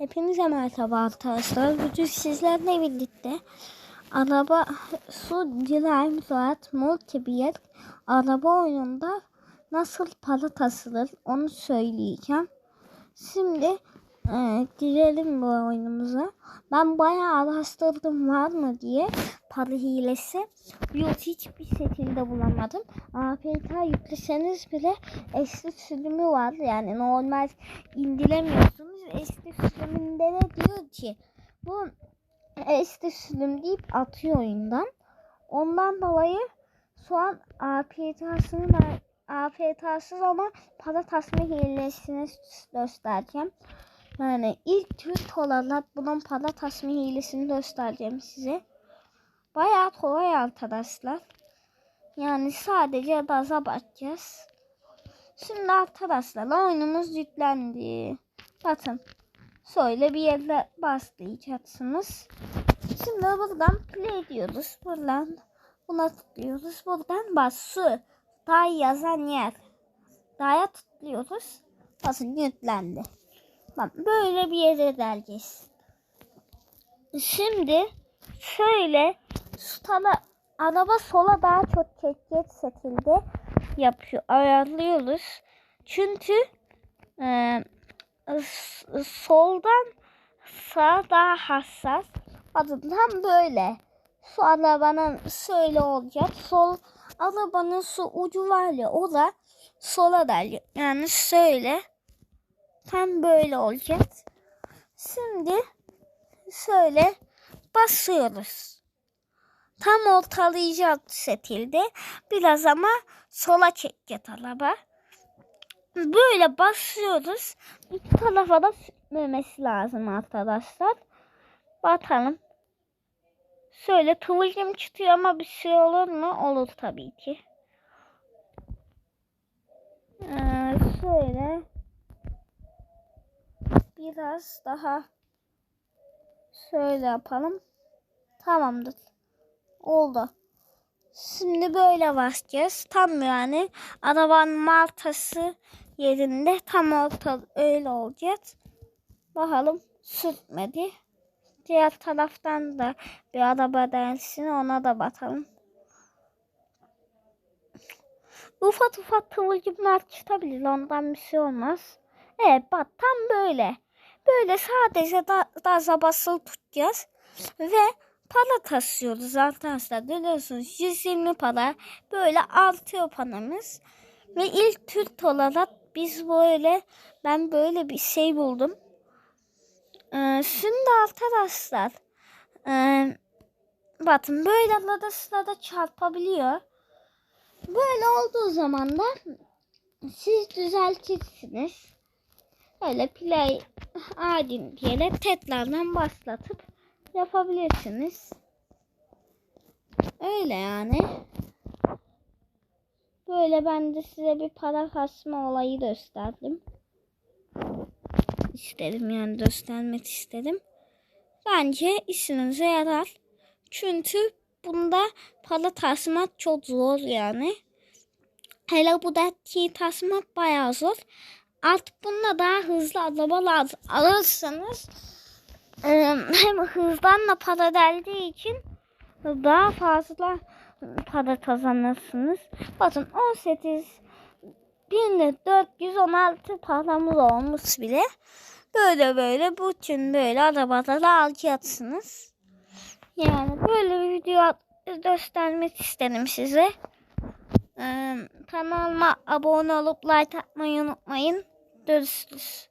Hepinize merhaba arkadaşlar. Bugün sizlerle birlikte araba su Drive Zat Multibiyer araba oyununda nasıl para tasılır onu söyleyeceğim. Şimdi e, girelim bu oyunumuza. Ben bayağı araştırdım var mı diye para hilesi. Yok hiçbir şekilde bulamadım. APK yükleseniz bile eski sürümü var. Yani normal indiremiyorsunuz. Eski sürümünde de diyor ki bu eski sürüm deyip atıyor oyundan. Ondan dolayı şu an APK'sız ama para tasma hilesini göstereceğim. Yani ilk Türk olarak bunun para tasma hilesini göstereceğim size. Bayağı kolay arkadaşlar. Yani sadece baza bakacağız. Şimdi arkadaşlar oyunumuz yüklendi. Bakın. Şöyle bir yerde başlayacaksınız. Şimdi buradan play diyoruz. Buradan buna tıklıyoruz. Buradan bas su. Daha yazan yer. Daha tıklıyoruz. Bakın yüklendi. Bak böyle bir yere geleceğiz. Şimdi şöyle sola araba sola daha çok çekecek şekilde yapıyor ayarlıyoruz. Çünkü e, soldan sağ daha hassas. Adından böyle. Su arabanın şöyle olacak. Sol arabanın su ucu var ya o da sola der. Yani şöyle tam böyle olacak. Şimdi şöyle basıyoruz. Tam ortalayacak şekilde biraz ama sola çekecek araba. Böyle basıyoruz. İki tarafa da sürmemesi lazım arkadaşlar. Bakalım. Şöyle kıvılcım çıkıyor ama bir şey olur mu? Olur tabii ki. Ee, şöyle biraz daha şöyle yapalım. Tamamdır. Oldu. Şimdi böyle basacağız. Tam yani arabanın martası yerinde tam orta öyle olacak. Bakalım sürtmedi. Diğer taraftan da bir araba dersin ona da bakalım. Ufak ufak kıvılcımlar çıkabilir ondan bir şey olmaz. Evet bak tam böyle. Böyle sadece da, da basılı tutacağız. Ve para tasıyoruz arkadaşlar. Görüyorsunuz 120 para böyle artıyor paramız. Ve ilk Türk olarak biz böyle ben böyle bir şey buldum. Ee, şimdi arkadaşlar e, bakın böyle arada da çarpabiliyor. Böyle olduğu zaman da siz düzeltirsiniz. Öyle play adin diye tekrardan başlatıp yapabilirsiniz. Öyle yani. Böyle ben de size bir para kasma olayı gösterdim. İstedim yani göstermek istedim. Bence işinize yarar. Çünkü bunda para tasmak çok zor yani. Hele bu daki tasmak bayağı zor. Artık bununla daha hızlı arabalar alırsanız hem hızdan da para deldiği için daha fazla para kazanırsınız. Bakın 18 1416 paramız olmuş bile. Böyle böyle bütün böyle arabaları alacaksınız. Yani böyle bir video göstermek istedim size. Ee, kanalıma abone olup like atmayı unutmayın. Görüşürüz.